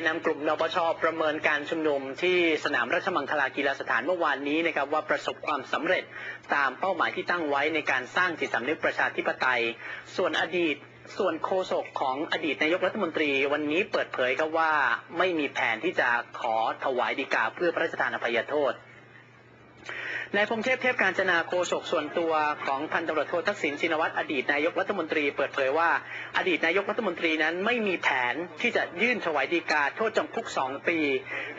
นนำกลุ่มนปชประเมินการชุมนุมที่สนามราชมังคลากีฬาสถานเมื่อวานนี้นะครับว่าประสบความสำเร็จตามเป้าหมายที่ตั้งไว้ในการสร้างจิตสำนึกประชาธิปไตย ส่วนอดีตส่วนโฆษกของอดีตนายกรัฐมนตรีวันนี้เปิดเผยครับว่าไม่มีแผนที่จะขอถวายดีกาเพื่อพระราชทานอภัยโทษ นายพงเทพเทพการจนาโฆษกส่วนตัวของพันตำรวจโททักษิณชินวัตรอดีตนายกรัฐมนตรีเปิดเผยว่า อดีตนายกรัฐมนตรีนั้นไม่มีแผนที่จะยื่นถวายดีกาโทษจำคุก 2 ปี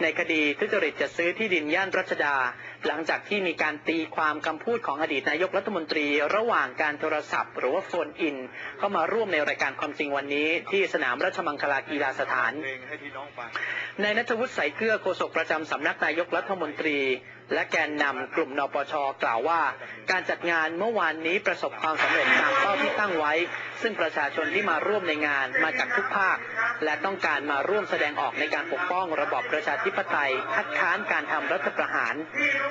ในคดีทุจริตจะซื้อที่ดินย่านรัชดา หลังจากที่มีการตีความคำพูดของอดีตนายกรัฐมนตรี ระหว่างการโทรศัพท์ หรือว่าโฟนอิน เข้ามาร่วมในรายการความจริงวันนี้ ที่สนามราชมังคลากีฬาสถานในนายนัทวุฒิใสเกลือโฆษกประจำสำนักนายกรัฐมนตรี และแกนนำกลุ่มนปชกล่าวว่า การจัดงานเมื่อวานนี้ประสบความสำเร็จตามเป้าที่ตั้งไว้ ซึ่งประชาชนที่มาร่วมในงานมาจากทุกภาค และต้องการมาร่วมแสดงออกในการปกป้องระบอบประชาธิปไตย คัดค้านการทำรัฐประหาร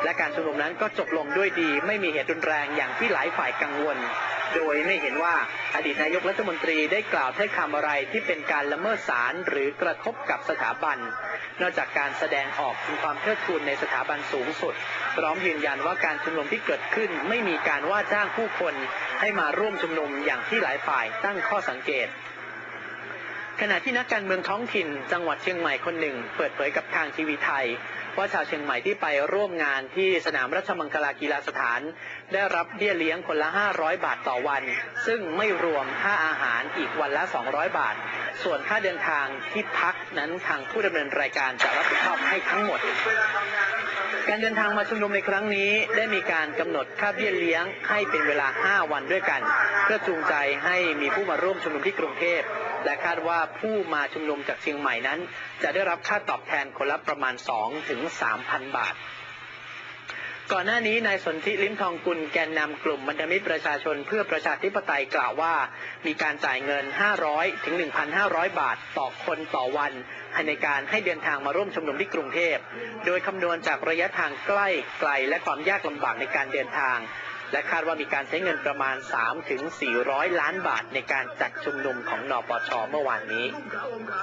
และการชุมนุมนั้นก็จบลงด้วยดี ไม่มีเหตุรุนแรงอย่างที่หลายฝ่ายกังวล โดยไม่เห็นว่าอดีตนายกรัฐมนตรีได้กล่าวถ้อยคำอะไรที่เป็นการละเมิดศาลหรือกระทบกับสถาบัน นอกจากการแสดงออกถึงความเทิดทูนในสถาบันสูงสุด พร้อมยืนยันว่าการชุมนุมที่เกิดขึ้นไม่มีการว่าจ้างผู้คนให้มาร่วมชุมนุมอย่างที่หลายฝ่ายตั้งข้อสังเกต ขณะที่นักการเมืองท้องถิ่น จังหวัดเชียงใหม่คนหนึ่ง เปิดเผยกับทางทีวีไทย ว่าชาวเชียงใหม่ที่ไปร่วมงานที่สนามราชมังคลากีฬาสถาน ได้รับเบี้ยเลี้ยงคนละ 500 บาทต่อวัน ซึ่งไม่รวมค่าอาหารอีกวันละ 200 บาท ส่วนค่าเดินทางที่พักนั้นทางผู้ดำเนินรายการจะรับผิดชอบให้ทั้งหมด การเดินทางมาชุมนุมในครั้งนี้ได้มีการกำหนดค่าเบี้ยเลี้ยงให้เป็นเวลา 5 วันด้วยกัน เพื่อจูงใจให้มีผู้มาร่วมชุมนุมที่กรุงเทพและคาดว่าผู้มาชุมนุมจากเชียงใหม่นั้น จะได้รับค่าตอบแทนคนละประมาณ2ถึง3,000 บาท ก่อนหน้านี้นายสนธิลิ้มทองกุลแกนนำกลุ่มบรรดามิตรประชาชนเพื่อประชาธิปไตยกล่าวว่า มีการจ่ายเงิน 500 ถึง 1,500 บาทต่อคนต่อวันในการให้เดินทางมาร่วมชุมนุมที่กรุงเทพ โดยคำนวณจากระยะทางใกล้ไกลและความยากลำบากในการเดินทาง และคาดว่ามีการใช้เงินประมาณ3ถึง400 ล้านบาทในการจัดชุมนุมของนปชเมื่อวานนี้